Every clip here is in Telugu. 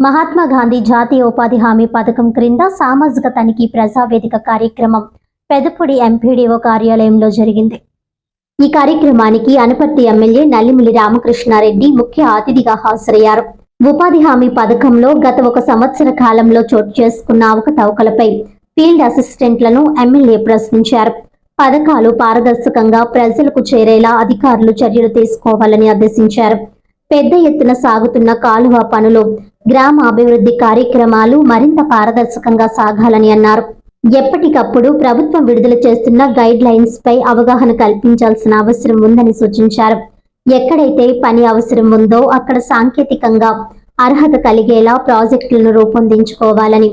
మహాత్మా గాంధీ జాతీయ ఉపాధి హామీ పథకం క్రింద సామాజిక తనిఖీ ప్రజావేదిక కార్యక్రమం పెదపొడి ఎంపీడీఓ కార్యాలయంలో జరిగింది. ఈ కార్యక్రమానికి అనుపర్తి ఎమ్మెల్యే నల్లిమిలి రామకృష్ణారెడ్డి ముఖ్య అతిథిగా హాజరయ్యారు. ఉపాధి హామీ పథకంలో గత ఒక సంవత్సర కాలంలో చోటు చేసుకున్న అవకతవకలపై ఫీల్డ్ అసిస్టెంట్లను ఎమ్మెల్యే ప్రశ్నించారు. పథకాలు పారదర్శకంగా ప్రజలకు చేరేలా అధికారులు చర్యలు తీసుకోవాలని ఆదేశించారు. పెద్ద ఎత్తున సాగుతున్న కాలువ పనులు గ్రామ అభివృద్ధి కార్యక్రమాలు మరింత పారదర్శకంగా సాగాలని అన్నారు. ఎప్పటికప్పుడు ప్రభుత్వం విడుదల చేస్తున్న గైడ్ లైన్స్ పై అవగాహన కల్పించాల్సిన అవసరం ఉందని సూచించారు. ఎక్కడైతే పని అవసరం ఉందో అక్కడ సాంకేతికంగా అర్హత కలిగేలా ప్రాజెక్టులను రూపొందించుకోవాలని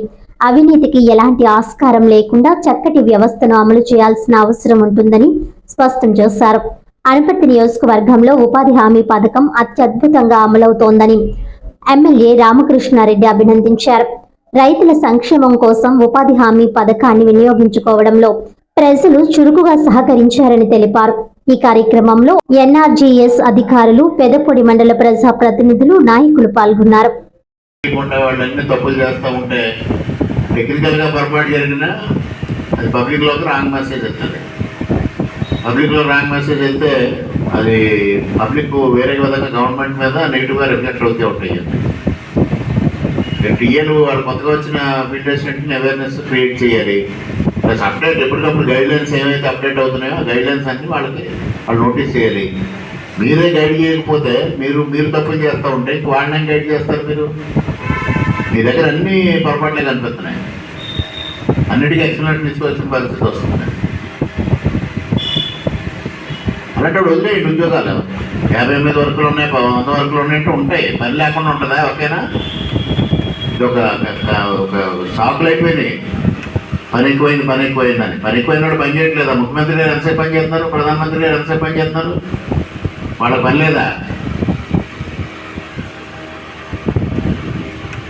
అవినీతికి ఎలాంటి ఆస్కారం లేకుండా చక్కటి వ్యవస్థను అమలు చేయాల్సిన అవసరం ఉంటుందని స్పష్టం చేశారు. అనపర్తి నియోజకవర్గంలో ఉపాధి హామీ పథకం అత్యద్భుతంగా అమలవుతోందని ఎమ్మెల్యే రామకృష్ణారెడ్డి అభినందించారు. రైతుల సంక్షేమం కోసం ఉపాధి హామీ పథకాన్ని వినియోగించుకోవడంలో ప్రజలు చురుకుగా సహకరించారని తెలిపారు. ఈ కార్యక్రమంలో ఎన్ఆర్జీఎస్ అధికారులు పెదపొడి మండల ప్రజా ప్రతినిధులు నాయకులు పాల్గొన్నారు. టెక్నికల్గా పొరపాటు జరిగినా అది పబ్లిక్లోకి రాంగ్ మెసేజ్ వెళ్తుంది పబ్లిక్లో ర్యాంక్ మెసేజ్ వెళ్తే అది పబ్లిక్ వేరే విధంగా గవర్నమెంట్ మీద నెగిటివ్గా రిఫ్లెక్ట్ అవుతూ ఉంటాయి. టీఏలు వాళ్ళు కొత్తగా వచ్చిన ఫీల్డ్ అవేర్నెస్ క్రియేట్ చేయాలి. ప్లస్ అప్డేట్ ఎప్పటికప్పుడు గైడ్లైన్స్ ఏమైతే అప్డేట్ అవుతున్నాయో ఆ గైడ్ అన్ని వాళ్ళకి వాళ్ళు నోటీస్ చేయాలి. మీరే గైడ్ చేయకపోతే మీరు మీరు తప్పులు చేస్తూ ఉంటే ఇంక వాళ్ళని గైడ్ చేస్తారు మీరు? మీ దగ్గర అన్ని పొరపాట్లే కనిపిస్తున్నాయి. అన్నిటికీ ఎక్స్ప్లెనేషన్ తీసుకోవాల్సిన పరిస్థితి వస్తుంది. అలాంటి వదిలే ఉద్యోగాలు యాభై ఎనిమిది వరకులు ఉన్నాయి ప- వంద వరకులు ఉన్నట్టు ఉంటాయి. పని లేకుండా ఉంటుందా? ఓకేనా? ఇది ఒక ఒక షాకులు అయిపోయినాయి పని ఎక్కువైంది పని ఎక్కువైందని పని ఎక్కువైనాడు పని చేయట్లేదా? ముఖ్యమంత్రి గారు ఎంతసేపు పని చేస్తున్నారు? ప్రధానమంత్రి గారు ఎంతసేపు పని చేస్తున్నారు? వాళ్ళ పని లేదా?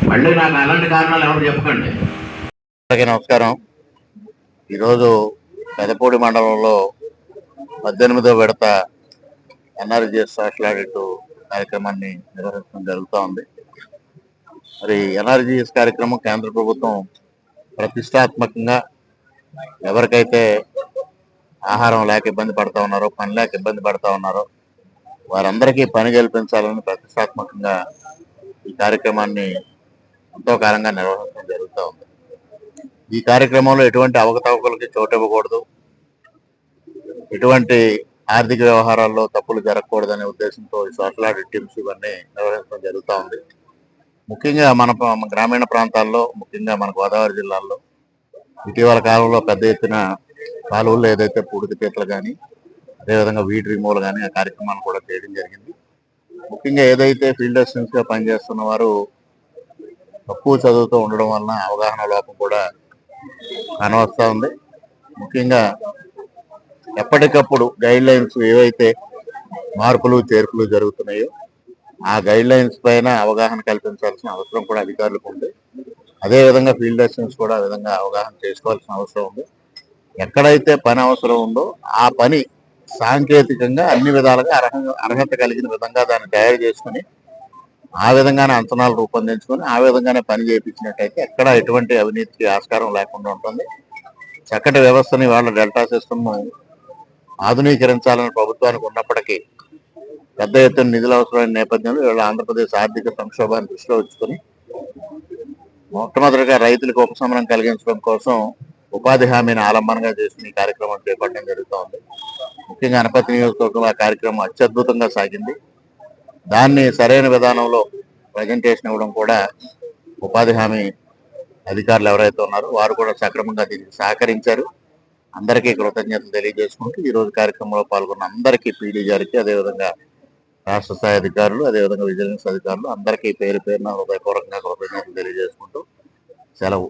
మళ్ళీ నాకు అలాంటి కారణాలు ఎవరు చెప్పకండి. నమస్కారం. ఈరోజు పెదపూడి మండలంలో పద్దెనిమిదో విడత ఎన్ఆర్జిఎస్ సోషల్ ఆడిట్ కార్యక్రమాన్ని నిర్వహించడం జరుగుతూ ఉంది. మరి ఎన్ఆర్జిఎస్ కార్యక్రమం కేంద్ర ప్రభుత్వం ప్రతిష్టాత్మకంగా ఎవరికైతే ఆహారం లేక ఇబ్బంది పడతా ఉన్నారో పని లేక ఇబ్బంది పడతా ఉన్నారో వారందరికీ పని కల్పించాలని ప్రతిష్టాత్మకంగా ఈ కార్యక్రమాన్ని ఎంతో కాలంగా నిర్వహించడం జరుగుతూ ఉంది. ఈ కార్యక్రమంలో ఎటువంటి అవకతవకలకి చోటు ఇవ్వకూడదు ఎటువంటి ఆర్థిక వ్యవహారాల్లో తప్పులు జరగకూడదనే ఉద్దేశంతో ఈ సోషల్ ఆడిట్ టీమ్స్ ఇవన్నీ నిర్వహించడం జరుగుతూ ఉంది. ముఖ్యంగా మన గ్రామీణ ప్రాంతాల్లో ముఖ్యంగా మన గోదావరి జిల్లాల్లో ఇటీవల కాలంలో పెద్ద ఎత్తున కాలువల్లో ఏదైతే పూడిక తీతలు కానీ అదేవిధంగా వీటి రిమూవల్ కానీ ఆ కార్యక్రమాలు కూడా చేయడం జరిగింది. ముఖ్యంగా ఏదైతే ఫీల్డ్ అసిస్టెంట్స్గా పనిచేస్తున్న వారు తక్కువ చదువుతూ ఉండడం వలన అవగాహన లోపం కూడా కనవస్తూ ఉంది. ముఖ్యంగా ఎప్పటికప్పుడు గైడ్ లైన్స్ ఏవైతే మార్పులు చేర్పులు జరుగుతున్నాయో ఆ గైడ్ లైన్స్ పైన అవగాహన కల్పించాల్సిన అవసరం కూడా అధికారులకు ఉంది. అదే విధంగా ఫీల్డ్ అసిస్టెంట్స్ కూడా ఆ విధంగా అవగాహన చేసుకోవాల్సిన అవసరం ఉంది. ఎక్కడైతే పని అవసరం ఉందో ఆ పని సాంకేతికంగా అన్ని విధాలుగా అర్హ అర్హత కలిగిన విధంగా దాన్ని తయారు చేసుకుని ఆ విధంగానే అంచనాలు రూపొందించుకొని ఆ విధంగానే పని చేయించినట్టయితే ఎక్కడ ఎటువంటి అవినీతికి ఆస్కారం లేకుండా ఉంటుంది. చక్కటి వ్యవస్థని వాళ్ళ డెల్టా సిస్టమ్ ఆధునీకరించాలని ప్రభుత్వానికి ఉన్నప్పటికీ పెద్ద ఎత్తున నిధులు అవసరమైన నేపథ్యంలో ఇవాళ ఆంధ్రప్రదేశ్ ఆర్థిక సంక్షోభాన్ని దృష్టిలో ఉంచుకొని మొట్టమొదటిగా రైతులకు ఉపశమనం కలిగించడం కోసం ఉపాధి హామీని ఆలంబనగా చేసుకుని ఈ కార్యక్రమం చేపట్టడం జరుగుతోంది ముఖ్యంగా అనపతి నియోజకవర్గంలో ఆ కార్యక్రమం అత్యద్భుతంగా సాగింది. దాన్ని సరైన విధానంలో ప్రజెంటేషన్ ఇవ్వడం కూడా ఉపాధి హామీ అధికారులు ఎవరైతే ఉన్నారో వారు కూడా సక్రమంగా దీనికి సహకరించారు. అందరికీ కృతజ్ఞతలు తెలియజేసుకుంటూ ఈ రోజు కార్యక్రమంలో పాల్గొన్న అందరికీ పీడీ గారికి అదేవిధంగా రాష్ట్ర స్థాయి అధికారులు అదేవిధంగా విజిలెన్స్ అధికారులు అందరికీ పేరు పేరున హృదయపూర్వకంగా కృతజ్ఞతలు తెలియజేసుకుంటూ సెలవు.